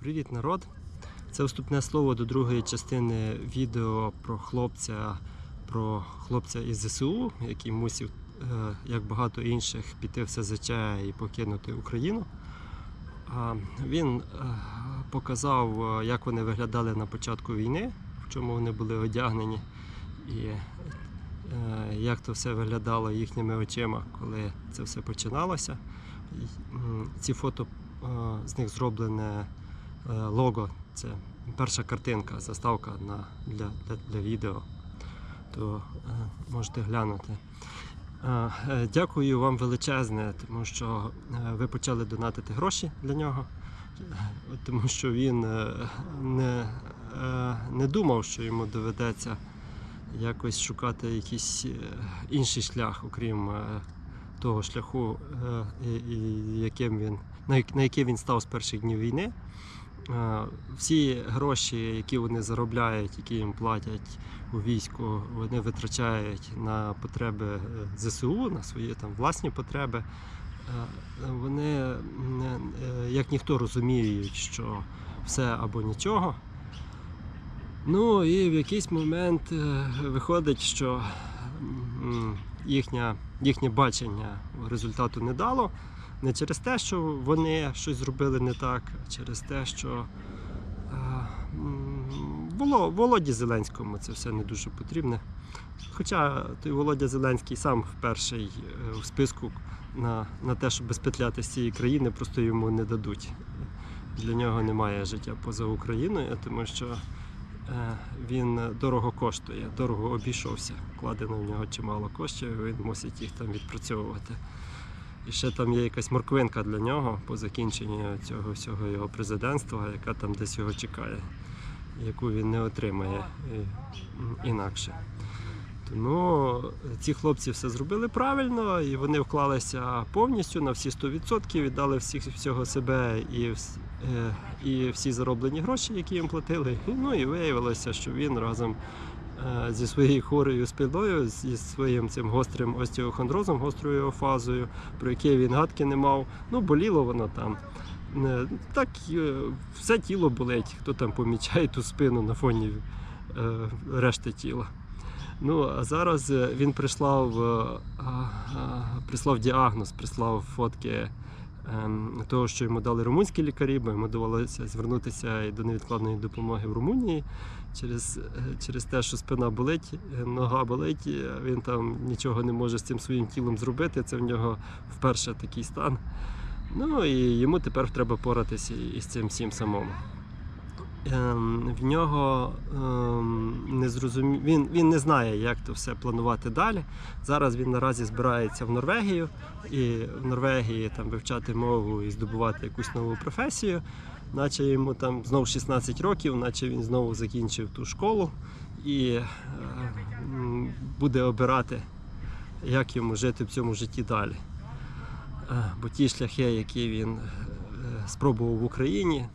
Привіт, народ! Це вступне слово до другої частини відео про хлопця, про хлопця із ЗСУ, який мусив, е, як багато інших, піти в СЗЧ і покинути Україну. Він е, показав, е, як вони виглядали на початку війни, в чому вони були одягнені, і як то все виглядало їхніми очима, коли це все починалося. Ці фото з них зроблене лого. Це перша картинка, заставка на, для, для, для відео. То е, можете глянути. Е, е, Дякую вам величезне, тому що е, ви почали донатити гроші для нього, Е, тому що він е, не, е, не думав, що йому доведеться якось шукати якийсь е, інший шлях, окрім е, того шляху, е, яким він, на який він став з перших днів війни. Е, Всі гроші, які вони заробляють, які їм платять у війську, вони витрачають на потреби е, ЗСУ, на свої там власні потреби. Е, Вони як ніхто розуміють, що все або нічого. Ну і в якийсь момент виходить, що їхня, їхнє бачення результату не дало. Не через те, що вони щось зробили не так, а через те, що е, було Володі Зеленському це все не дуже потрібне. Хоча той Володя Зеленський сам перший е, в списку на, на те, щоб безпетляти з цієї країни, просто йому не дадуть. Для нього немає життя поза Україною, тому що е, він дорого коштує, дорого обійшовся. Вкладено в нього чимало коштів, він мусить їх там відпрацьовувати. І ще там є якась морквинка для нього по закінченню цього всього його президентства, яка там десь його чекає, яку він не отримає е, інакше. Тому ці хлопці все зробили правильно, і вони вклалися повністю на всі 100%, віддали всіх всього себе і, е, і всі зароблені гроші, які їм платили. Ну і виявилося, що він разом зі своєю хворою спиною, зі своїм цим гострим остеохондрозом, гострою афазою, про яке він гадки не мав. Ну, боліло воно там. Е, Так е, все тіло болить, хто там помічає ту спину на фоні е, решти тіла. Ну, а зараз е, він прислав, е, прислав діагноз, прислав фотки того, що йому дали румунські лікарі, бо йому довелося звернутися і до невідкладної допомоги в Румунії через, е, через те, що спина болить, е, нога болить, е, він там нічого не може з цим своїм тілом зробити. Це в нього вперше такий стан. Ну і йому тепер треба поратися із цим всім самому. Ем, в нього ем, не зрозумі... він, він не знає, як то все планувати далі. Зараз він наразі збирається в Норвегію і в Норвегії там вивчати мову і здобувати якусь нову професію. Наче йому там знову 16 років, наче він знову закінчив ту школу і е, буде обирати, як йому жити в цьому житті далі. Е, Бо ті шляхи, які він е, спробував в Україні,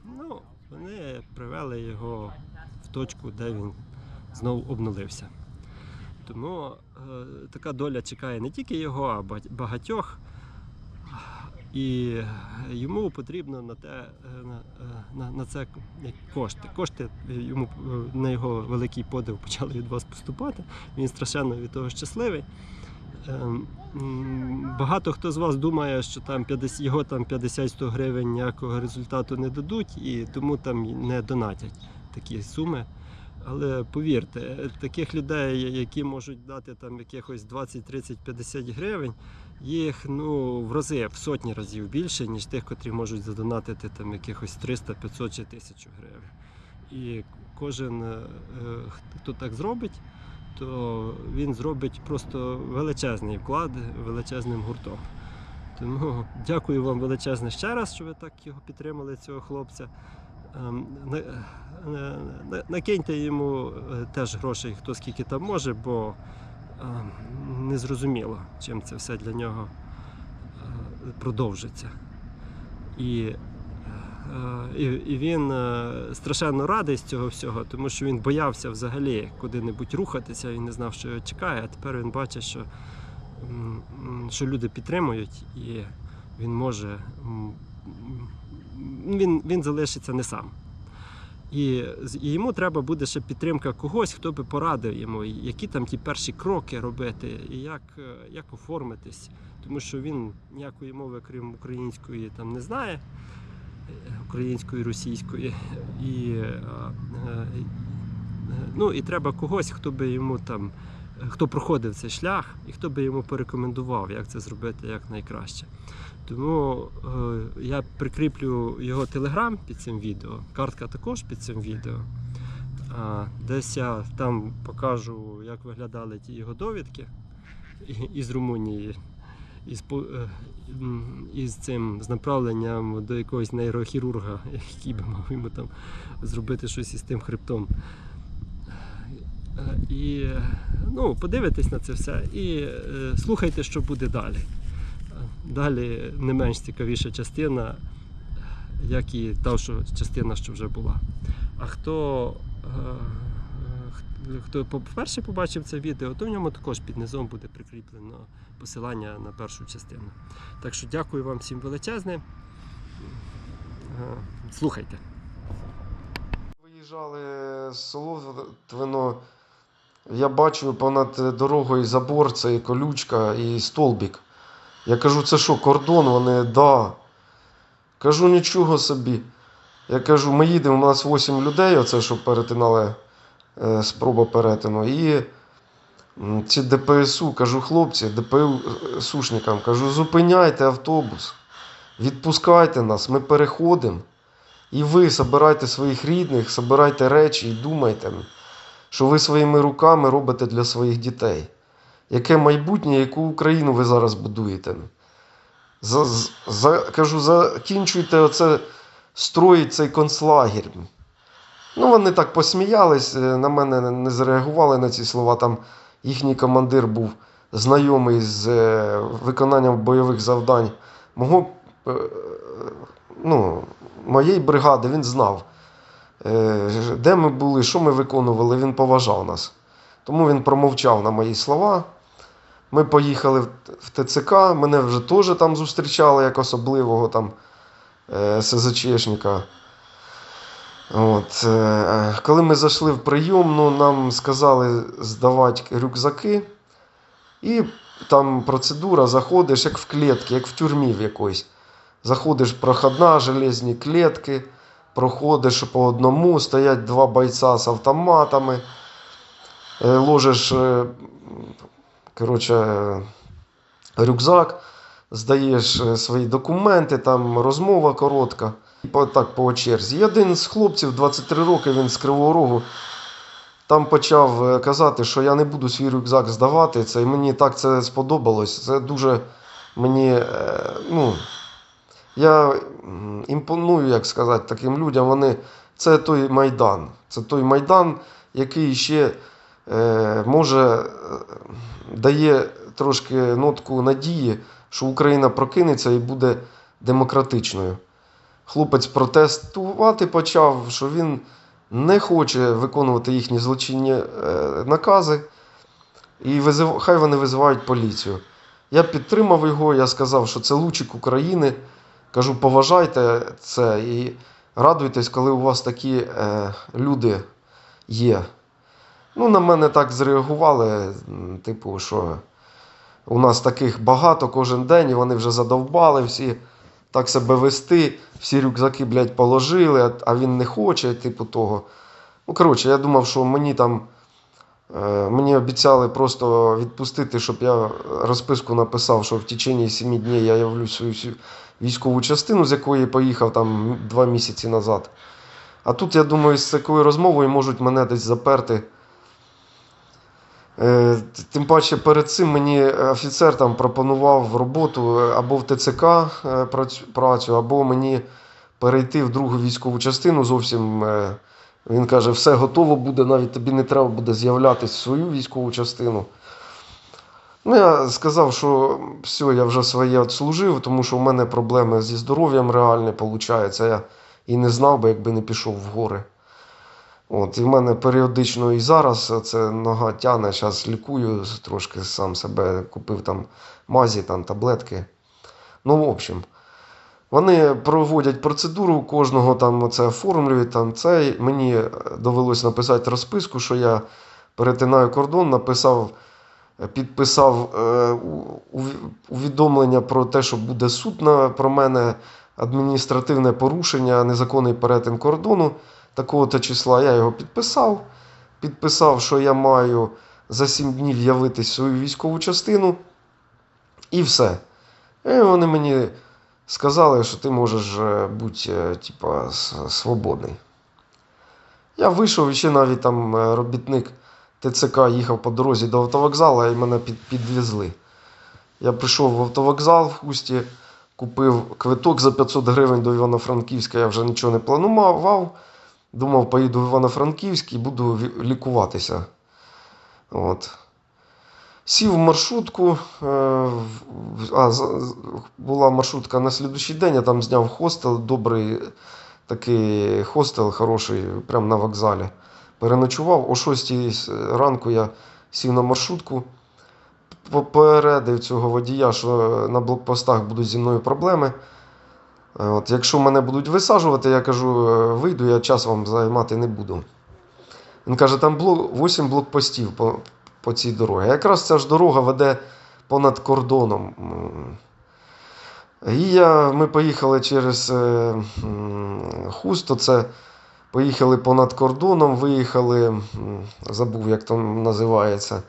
вони привели його в точку, де він знову обнулився. Тому е, така доля чекає не тільки його, а багатьох. І йому потрібно на те е, на, е, на, на це кошти. Кошти е, йому на його великий подив почали від вас поступати. Він страшенно від того щасливий. Ем, Багато хто з вас думає, що там 50, його там 50-100 гривень ніякого результату не дадуть, і тому там не донатять такі суми. Але повірте, таких людей, які можуть дати там якихось 20, 30, 50 гривень, їх ну, в рази, в сотні разів більше, ніж тих, котрі можуть задонатити там якихось 300, 500 чи 1000 гривень. І кожен, е, е, хто так зробить, то він зробить просто величезний вклад величезним гуртом. Тому дякую вам величезне ще раз, що ви так його підтримали, цього хлопця. Ем, на- на- на- Накиньте йому е, теж грошей, хто скільки там може, бо ем, незрозуміло, чим це все для нього е, продовжиться. І, і, і він е, страшенно радий з цього всього, тому що він боявся взагалі куди-небудь рухатися, він не знав, що його чекає, а тепер він бачить, що, що люди підтримують, і він може він, він залишиться не сам. І, і йому треба буде ще підтримка когось, хто би порадив йому, які там ті перші кроки робити, і як, е, як оформитись. Тому що він ніякої мови, крім української, там не знає, е, української, російської. І, е, е, ну, і треба когось, хто би йому там, хто проходив цей шлях, і хто би йому порекомендував, як це зробити як найкраще. Тому е, я прикріплю його телеграм під цим відео, картка також під цим відео. Десь я там покажу, як виглядали ті його довідки із Румунії, із, е, із цим з направленням до якогось нейрохірурга, який би мав йому там зробити щось із тим хребтом. І ну, подивитесь на це все і е, слухайте, що буде далі. Далі не менш цікавіша частина, як і та що, частина, що вже була. А хто, е, хто вперше побачив це відео, то в ньому також під низом буде прикріплено посилання на першу частину. Так що дякую вам всім величезне. Е, Слухайте. Виїжджали з Солотвино, я бачу понад дорогою забор, це і колючка, і столбік. Я кажу, це що, кордон? Вони да. Кажу, нічого собі. Я кажу, ми їдемо, у нас 8 людей, оце, що перетинали спроба перетину. І ці ДПСУ, кажу, хлопці, ДПСУшникам, кажу, зупиняйте автобус, відпускайте нас, ми переходимо. І ви собирайте своїх рідних, собирайте речі і думайте, що ви своїми руками робите для своїх дітей. Яке майбутнє, яку Україну ви зараз будуєте? За, за, кажу, закінчуйте оце, строїть цей концлагер. Ну, вони так посміялись, е, на мене не- зреагували на ці слова. Там їхній командир був знайомий з е, виконанням бойових завдань. Мого, е, ну, моєї бригади він знав, де ми були, що ми виконували, він поважав нас. Тому він промовчав на мої слова. Ми поїхали в- ТЦК, мене вже теж там зустрічали як особливого там СЗЧшника. От, е, коли ми зайшли в прийомну, нам сказали здавати рюкзаки. І там процедура, заходиш як в клітки, як в тюрмі в якоїсь. Заходиш проходна, железні клітки, проходиш по одному, стоять два бойця з автоматами. Е, Ложиш е, коротше, рюкзак, здаєш свої документи, там розмова коротка. По- так по черзі. І один з хлопців, 23 роки, він з Кривого Рогу, там почав е, казати, що я не буду свій рюкзак здавати. Це, і мені так це сподобалось. Це дуже мені. е, ну, я імпоную, як сказати, таким людям. Вони, це той Майдан. Це той Майдан, який ще е, може е, дає трошки нотку надії, що Україна прокинеться і буде демократичною. Хлопець протестувати почав, що він не хоче виконувати їхні злочинні е, накази, і визив... хай вони визивають поліцію. Я підтримав його, я сказав, що це лучик України. Кажу, поважайте це і радуйтесь, коли у вас такі е, люди є. Ну, на мене так зреагували, типу, що у нас таких багато кожен день, і вони вже задовбали всі так себе вести, всі рюкзаки, блядь, положили, а- він не хоче, типу того. Ну, коротше, я думав, що мені там. е, Мені обіцяли просто відпустити, щоб я розписку написав, що в течение 7 днів я явлю свою військову частину, з якої поїхав там два місяці назад. А тут, я думаю, з такою розмовою можуть мене десь заперти. Е, Тим паче перед цим мені офіцер там пропонував роботу е, або в ТЦК е, працю- або мені перейти в другу військову частину зовсім. Він каже, все готово буде, навіть тобі не треба буде з'являтися свою військову частину. Ну, я сказав, що все, я вже своє відслужив, тому що в мене проблеми зі здоров'ям реальні, виходить. Я і не знав би, якби не пішов в гори. От, і в мене періодично і зараз це нога тяне, зараз лікую трошки сам себе, купив там мазі, там таблетки. Ну, в общем, Вони проводять процедуру, кожного там це оформлюють. Там це. Мені довелось написати розписку, що я перетинаю кордон, написав, підписав е, увідомлення про те, що буде суд на, про мене, адміністративне порушення, незаконний перетин кордону такого-то числа. Я його підписав. Підписав, що я маю за 7 днів явитись в свою військову частину. І все. І вони мені сказали, що ти можеш е, бути е, типа, свободний. Я вийшов і ще навіть там е, робітник ТЦК їхав по дорозі до автовокзалу і мене під, підвезли. Я прийшов в автовокзал в Хусті, купив квиток за 500 гривень до Івано-Франківська. Я вже нічого не планував. Думав, поїду в Івано-Франківськ і буду лікуватися. От. Сів в маршрутку. е, А, була маршрутка на слідущий день, я там зняв хостел, добрий такий хостел, хороший, прямо на вокзалі. Переночував. О 6 ранку я сів на маршрутку. Попередив цього водія, що на блокпостах будуть зі мною проблеми. Е, От, якщо мене будуть висаджувати, я кажу, е, вийду, я час вам займати не буду. Він каже, там блок, 8 блокпостів по, по цій дорозі. Якраз ця ж дорога веде понад кордоном. І я, ми поїхали через е, Хусто, це поїхали понад кордоном, виїхали, забув, як там називається.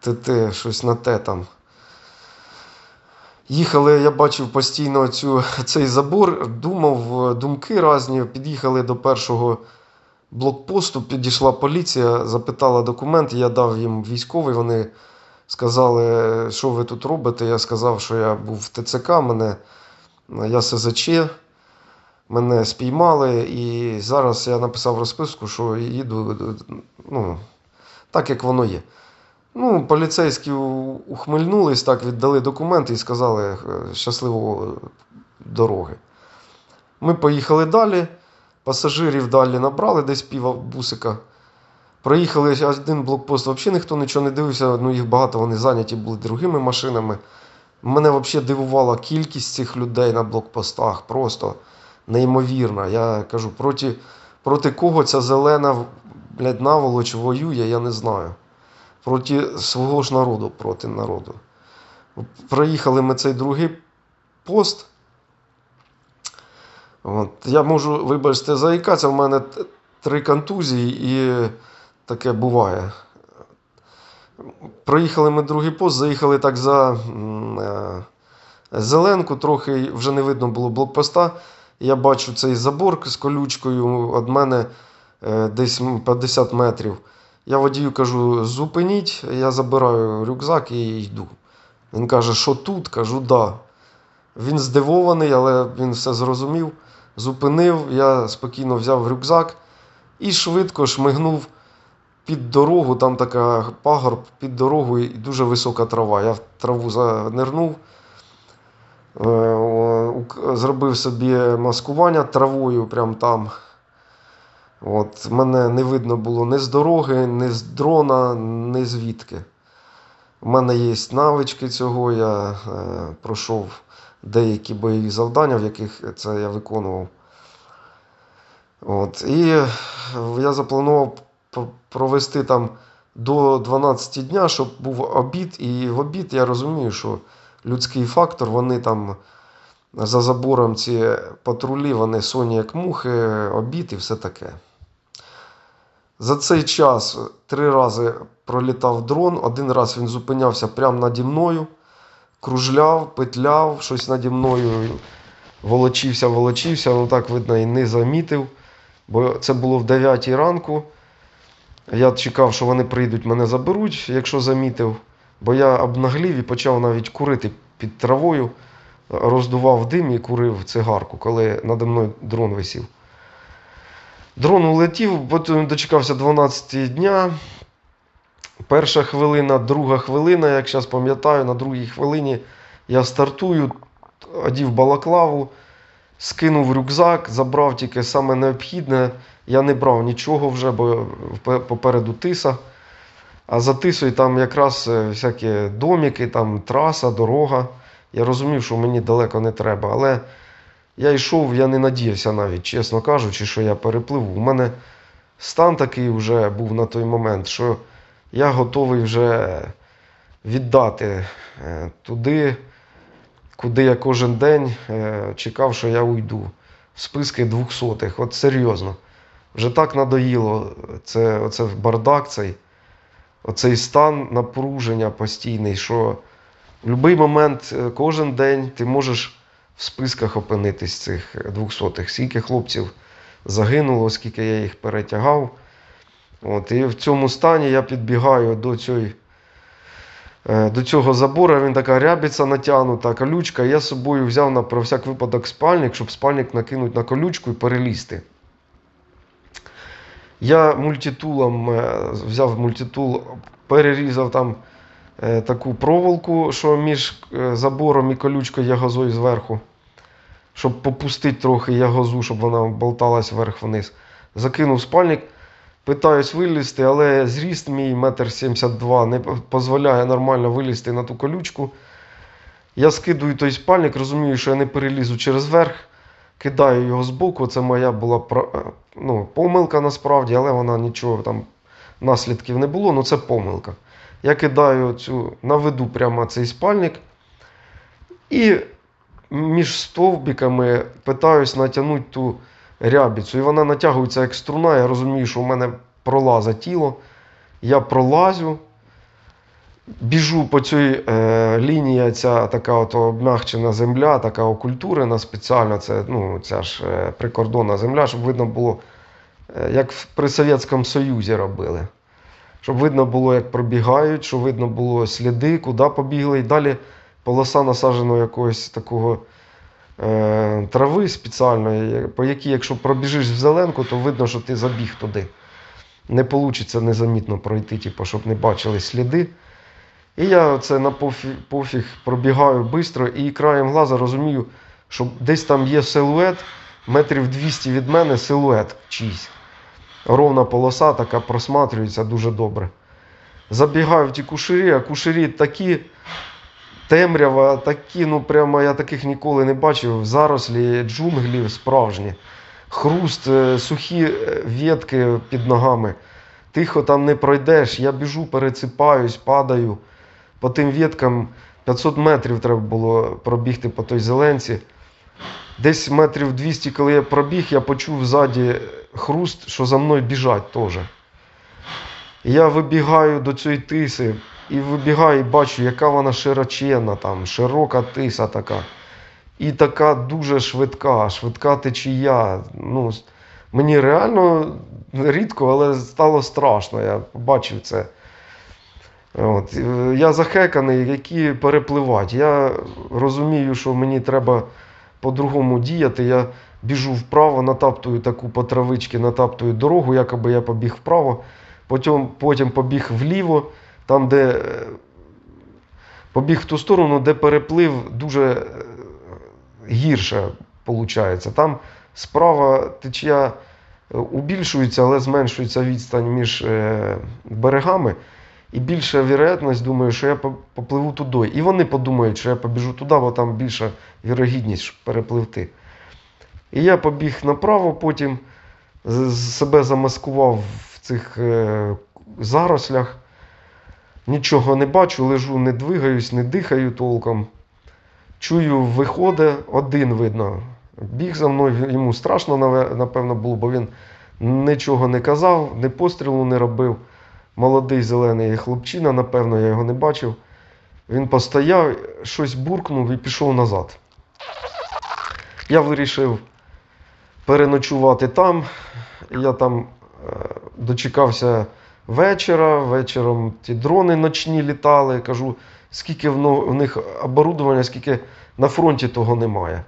ТТ, щось на Т там. Їхали, я бачив постійно цю, цей забор, думав, думки різні. Під'їхали до першого блокпосту, підійшла поліція, запитала документи, я дав їм військовий. Вони сказали, що ви тут робите. Я сказав, що я був в ТЦК, мене, я СЗЧ, мене спіймали, і зараз я написав розписку, що їду ну, так, як воно є. Ну, поліцейські ухмильнулись, так, віддали документи і сказали е, щасливої дороги. Ми поїхали далі, пасажирів далі набрали десь пів бусика. Проїхали один блокпост, взагалі ніхто нічого не дивився, ну їх багато, вони зайняті були другими машинами. Мене взагалі дивувала кількість цих людей на блокпостах, просто неймовірна. Я кажу, проти, проти кого ця зелена блядь, наволоч воює, я не знаю проти свого ж народу, проти народу. Проїхали ми цей другий пост. От. Я можу, вибачте, заїкатися, в мене три контузії і таке буває. Проїхали ми другий пост, заїхали так за е, зеленку, трохи вже не видно було блокпоста. Я бачу цей забор з колючкою від мене е, десь 50 метрів. Я водію кажу, зупиніть, я забираю рюкзак і йду. Він каже, що тут? Кажу, да. Він здивований, але він все зрозумів. Зупинив, я спокійно взяв рюкзак і швидко шмигнув під дорогу. Там така пагорб під дорогою і дуже висока трава. Я в траву занирнув, е, зробив собі маскування травою прямо там. От, мене не видно було ні з дороги, ні з дрона, ні звідки. У мене є навички цього, я е, пройшов деякі бойові завдання, в яких це я виконував. От, і я запланував провести там до 12 дня, щоб був обід. І в обід я розумію, що людський фактор, вони там за забором ці патрулі, вони соні як мухи, обід і все таке. За цей час три рази пролітав дрон, один раз він зупинявся прямо наді мною, кружляв, петляв, щось наді мною волочився, волочився, ну так видно і не замітив. Бо це було в 9 ранку. Я чекав, що вони прийдуть, мене заберуть, якщо замітив. Бо я обнаглів і почав навіть курити під травою, роздував дим і курив цигарку, коли надо мною дрон висів. Дрон улетів, потім дочекався 12 дня. Перша хвилина, друга хвилина, як зараз пам'ятаю, на другій хвилині я стартую, одів балаклаву, скинув рюкзак, забрав тільки саме необхідне. Я не брав нічого вже, бо попереду тиса. А за тисою там якраз е, всякі доміки, там траса, дорога. Я розумів, що мені далеко не треба. Але Я йшов, я не надіявся навіть, чесно кажучи, що я перепливу. У мене стан такий вже був на той момент, що я готовий вже віддати е, туди, куди я кожен день е, чекав, що я уйду. В списки двохсотих. От серйозно. Вже так надоїло це, оце бардак цей, оцей стан напруження постійний, що в будь-який момент, е, кожен день ти можеш в списках опинитись цих двохсотих. Скільки хлопців загинуло, скільки я їх перетягав. От, і в цьому стані я підбігаю до цієї. е, До цього забору він така рябиця натягнута, колючка. Я з собою взяв на про всяк випадок спальник, щоб спальник накинути на колючку і перелізти. Я мультитулом е, взяв мультитул, перерізав там е, таку проволоку, що між забором і колючкою ягозою зверху, щоб попустити трохи ягозу, щоб вона болталась вверх-вниз. Закинув спальник, питаюсь вилізти, але зріст мій 1,72 м не дозволяє нормально вилізти на ту колючку. Я скидую той спальник, розумію, що я не перелізу через верх, кидаю його збоку. Це моя була е, ну, помилка насправді, але вона нічого там наслідків не було, ну це помилка. Я кидаю цю, наведу прямо цей спальник і між стовбиками питаюсь натягнути ту рябіцю. І вона натягується як струна. Я розумію, що в мене пролазить тіло. Я пролазю, біжу по цій е, лінії, ця така от обмягчена земля, така окультурена спеціально. Це ну, ця ж е, прикордонна земля, щоб видно було, е, як при Совєтському Союзі робили. Щоб видно було, як пробігають, щоб видно було сліди, куди побігли. І далі полоса насадженого якогось такого е, трави спеціальної, по якій, якщо пробіжиш в зеленку, то видно, що ти забіг туди. Не вийде незамітно пройти, типу, щоб не бачили сліди. І я це на пофіг, пофіг пробігаю швидко і краєм глаза розумію, що десь там є силует, метрів 200 від мене силует чийсь. Ровна полоса така просматрюється дуже добре. Забігаю в ті кушері, а кушері такі темрява, такі, ну прямо я таких ніколи не бачив. Зарослі джунглів справжні. Хруст, е, сухі е, ветки під ногами. Тихо там не пройдеш. Я біжу, пересипаюсь, падаю. По тим веткам 500 метрів треба було пробігти по той зеленці. Десь метрів 200, коли я пробіг, я почув ззаді хруст, що за мною біжать теж. Я вибігаю до цієї тиси і вибігаю і бачу, яка вона широченна, там, широка тиса така. І така дуже швидка, швидка течія. Ну, мені реально рідко, але стало страшно. Я побачив це. От. е, Я захеканий, які перепливати. Я розумію, що мені треба по-другому діяти. Я біжу вправо, натаптую таку по травичці, натаптую дорогу, якоби я побіг вправо, потім, потім побіг вліво, там, де е, побіг в ту сторону, де переплив дуже е, гірше виходить. Там справа течія е, убільшується, але зменшується відстань між берегами. І більша вірогідність, думаю, що я попливу туди. І вони подумають, що я побіжу туди, бо там більша вірогідність щоб перепливти. І я побіг направо, потім себе замаскував в цих зарослях. Нічого не бачу, лежу, не двигаюсь, не дихаю толком. Чую, виходить, один видно. Біг за мною, йому страшно, напевно, було, бо він нічого не казав, ні пострілу не робив. Молодий зелений хлопчина, напевно, я його не бачив. Він постояв, щось буркнув і пішов назад. Я вирішив переночувати там. Я там е, дочекався вечора. Вечором ті дрони ночні літали. Кажу, скільки в, них оборудовання, скільки на фронті того немає.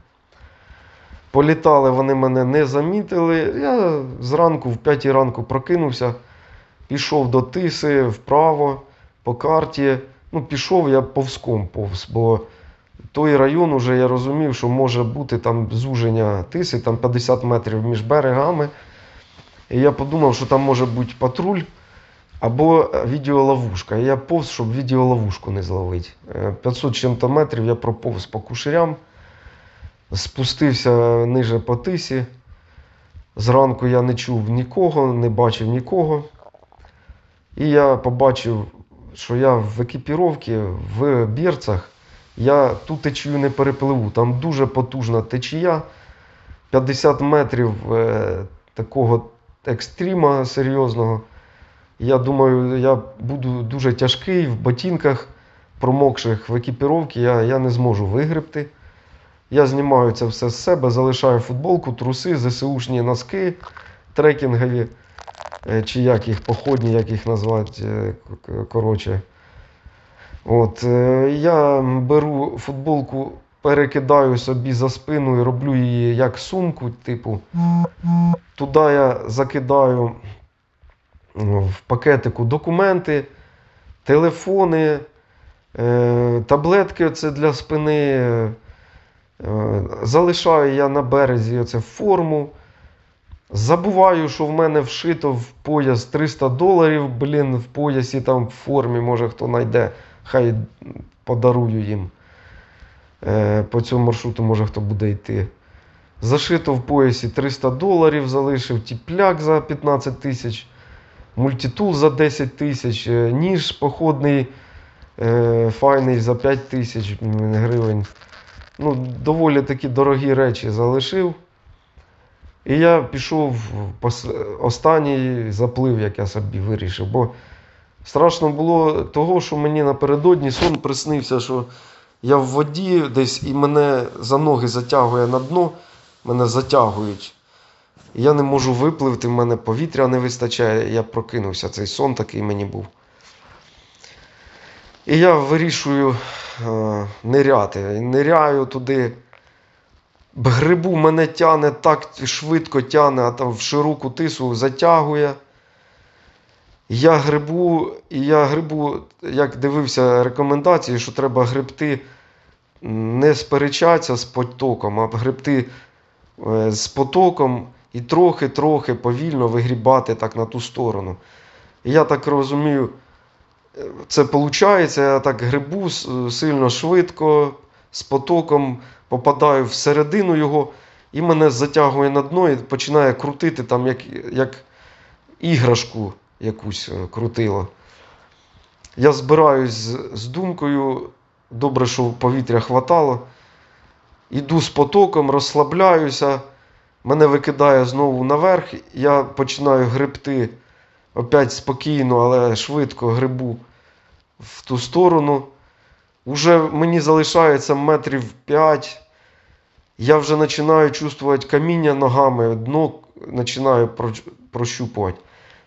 Політали, вони мене не замітили. Я зранку, в 5 ранку прокинувся, пішов до тиси вправо по карті. Ну, пішов я повзком повз, бо той район уже я розумів, що може бути там зуження тиси, там 50 метрів між берегами. І я подумав, що там може бути патруль або відеоловушка. Я повз, щоб відеоловушку не зловити. Е, 500 чим-то метрів я проповз по кушерям. спустився ниже по тисі. Зранку я не чув нікого, не бачив нікого. І я побачив, що я в екіпіровці, в бірцях, я ту течію не перепливу. Там дуже потужна течія. 50 метрів е, такого екстріма серйозного. Я думаю, я буду дуже тяжкий в ботинках промокших в екіпіровці, я, я не зможу вигребти. Я знімаю це все з себе, залишаю футболку, труси, ЗСУшні носки трекінгові, е, чи як їх походні, як їх назвати, е, коротше. От, е, я беру футболку, перекидаю собі за спину і роблю її як сумку, типу. Туди я закидаю в пакетику документи, телефони, е, таблетки це для спини. Е, Залишаю я на березі оце форму. Забуваю, що в мене вшито в пояс 300 доларів, блін, в поясі там в формі, може хто знайде, хай подарую їм. Е, По цьому маршруту може хто буде йти. Зашито в поясі 300 доларів, залишив тіпляк за 15 тисяч, мультитул за 10 тисяч, е, ніж походний, е, файний за 5 тисяч гривень ну, доволі такі дорогі речі залишив. І я пішов в останній заплив, як я собі вирішив. Бо страшно було того, що мені напередодні сон приснився, що я в воді десь і мене за ноги затягує на дно, мене затягують. Я не можу випливти, в мене повітря не вистачає. Я прокинувся. Цей сон такий мені був. І я вирішую е, ниряти. Ниряю туди. Грибу мене тяне так швидко тяне, а там в широку тису затягує. Я грибу, і я грибу, як дивився рекомендації, що треба гребти не сперечатися з потоком, а гребти е, з потоком і трохи-трохи повільно вигрібати так на ту сторону. І я так розумію, це виходить, я так грибу сильно швидко, з потоком, попадаю всередину його, і мене затягує на дно і починає крутити там, як, як іграшку якусь е, крутило. Я збираюсь з, думкою, добре, що повітря хватало. Іду з потоком, розслабляюся, мене викидає знову наверх, я починаю гребти опять спокійно, але швидко грибу в ту сторону. Уже мені залишається метрів 5. Я вже починаю чувствувати каміння ногами, дно починаю прощупувати.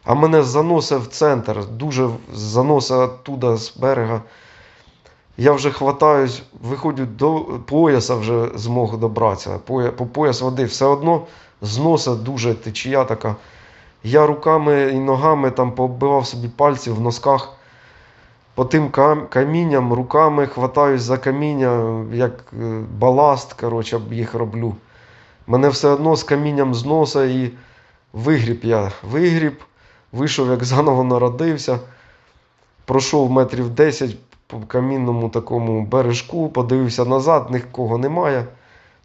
А мене заносить в центр, дуже заносить оттуда з берега. Я вже хватаюсь, виходжу до пояса, вже змог добратися. По пояс води все одно зносить дуже течія така. Я руками і ногами там пооббивав собі пальці в носках. По тим кам- камінням, руками хватаюсь за каміння, як е, баласт, коротше, їх роблю. Мене все одно з камінням зноса і вигріб я. Вигріб, вийшов, як заново народився. Пройшов метрів 10 по камінному такому бережку, подивився назад, нікого немає.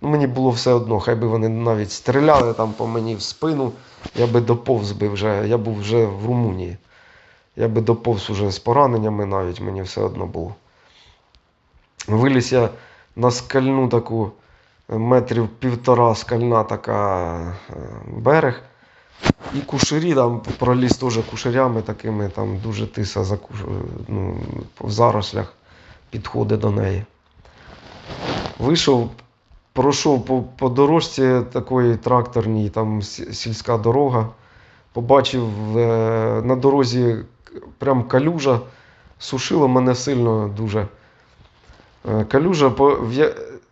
Ну, мені було все одно, хай би вони навіть стріляли там по мені в спину, я би доповз би вже, я був вже в Румунії. Я би доповз уже з пораненнями навіть, мені все одно було. Виліз я на скальну таку е, метрів півтора скальна така е, берег. І кушарі там проліз теж кушарями такими, там дуже тиса за ну, в зарослях підходить до неї. Вийшов, пройшов по, по дорожці такої тракторній, там сільська дорога. Побачив е, на дорозі прям калюжа, сушило мене сильно дуже. Е, Калюжа,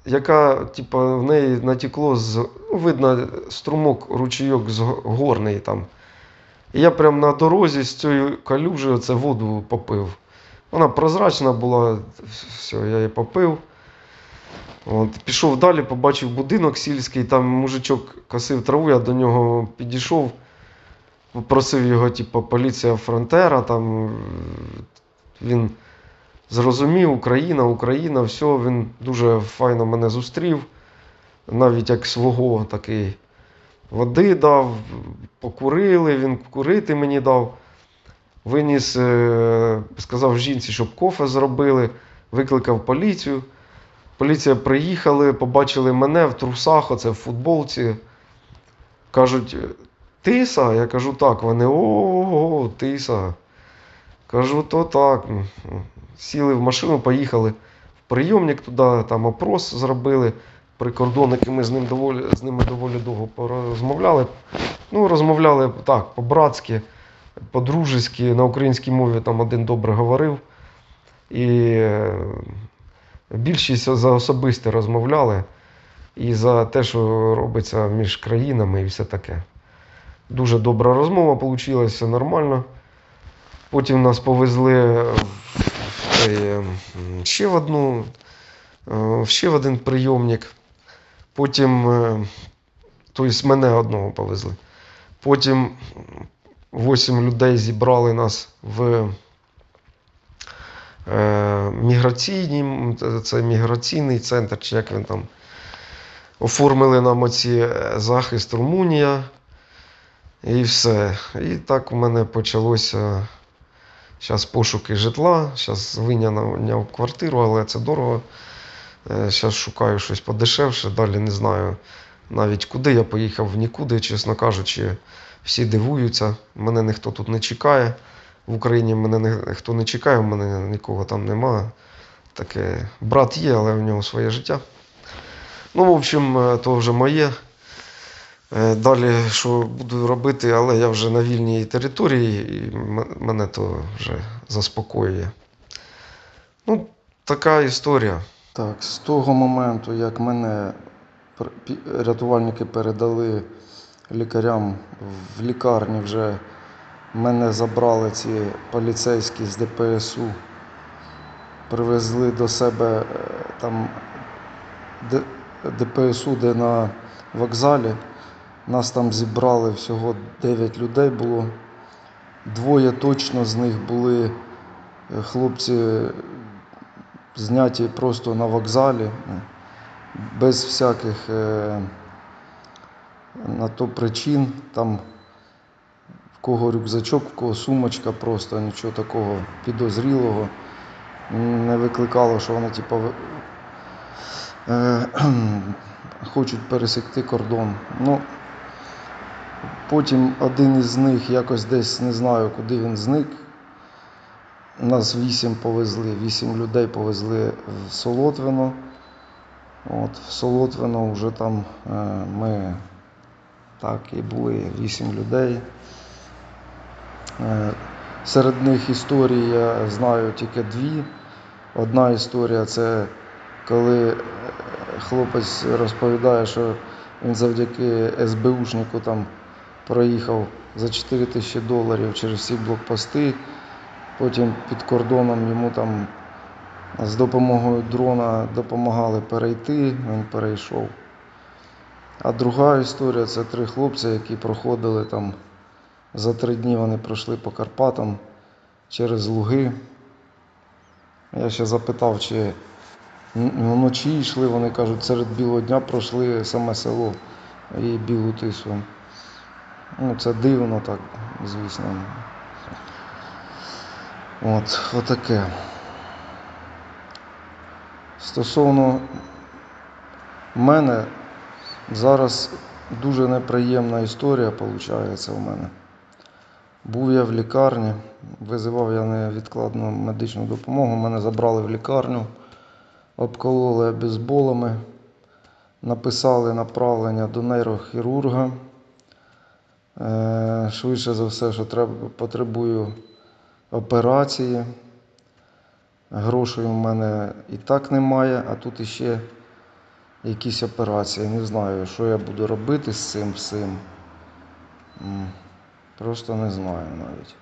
яка типа, в неї натекло з. Ну, видно, струмок, ручійок з горний там. І я прям на дорозі з цією калюжею це воду попив. Вона прозрачна була, все, я її попив. От, пішов далі, побачив будинок сільський, там мужичок косив траву, я до нього підійшов, попросив його, типу, поліція Фронтера, там він зрозумів, Україна, Україна, все, він дуже файно мене зустрів. навіть як свого такий. Води дав, покурили, він курити мені дав. Виніс, е, сказав жінці, щоб кофе зробили, викликав поліцію. Поліція приїхали, побачили мене в трусах, оце в футболці. Кажуть, тиса? Я кажу, так. Вони ого, тиса. Кажу, то так. Сіли в машину, поїхали в прийомник туди, там опрос зробили. Прикордонники, ми з, ним доволі, з ними доволі довго порозмовляли. Ну, розмовляли так, по-братськи, по-дружески, на українській мові там один добре говорив. І е, більшість за особисте розмовляли і за те, що робиться між країнами і все таке. Дуже добра розмова вийшла, все нормально. Потім нас повезли в е, ще в одну, е, ще в один прийомник. Потім, тобто мене одного повезли. Потім вісім людей зібрали нас в міграційній, це- міграційний центр, чи як він там. Оформили нам оці захист Румунія. І все. І так у мене почалося зараз пошуки житла. Зараз виняв квартиру, але це дорого. Зараз шукаю щось подешевше, далі не знаю навіть куди. Я поїхав в нікуди, чесно кажучи, всі дивуються. Мене ніхто тут не чекає. В Україні мене ніхто не чекає, в мене нікого там нема. Таке брат є, але в нього своє життя. Ну, в общем, е, то вже моє. Е, Далі, що буду робити, але я вже на вільній території, і мене то вже заспокоює. Ну, така історія. Так, з того моменту, як мене рятувальники передали лікарям в лікарні, вже мене забрали ці поліцейські з ДПСУ, привезли до себе е, там ДПСУ, де на вокзалі. Нас там зібрали всього 9 людей було. Двоє точно з них були е, хлопці зняті просто на вокзалі, е, без всяких е, на то причин. Там в кого рюкзачок, в кого сумочка, просто нічого такого підозрілого. Не викликало, що вони типу, е, хочуть пересекти кордон. Ну, потім один із них якось десь не знаю, куди він зник. Нас вісім повезли, вісім людей повезли в Солотвино. От, в Солотвино вже там е, ми так і були вісім людей. Е, серед них історії я знаю тільки дві. Одна історія це коли е, хлопець розповідає, що він завдяки СБУшнику там проїхав за 4 тисячі доларів через всі блокпости. Потім під кордоном йому там з допомогою дрона допомагали перейти, він перейшов. А друга історія це три хлопці, які проходили там за три дні вони пройшли по Карпатам через Луги. Я ще запитав, чи вночі йшли, вони кажуть, серед білого дня пройшли саме село і Білу Тису. Ну, це дивно так, звісно. От, отаке. Стосовно мене, зараз дуже неприємна історія виходить у мене. Був я в лікарні, визивав я невідкладну медичну допомогу, мене забрали в лікарню, обкололи обезболами, написали направлення до нейрохірурга. Е, Швидше за все, що треба, потребую операції. Грошей у мене і так немає, а тут іще якісь операції. Не знаю, що я буду робити з цим всім. Просто не знаю навіть.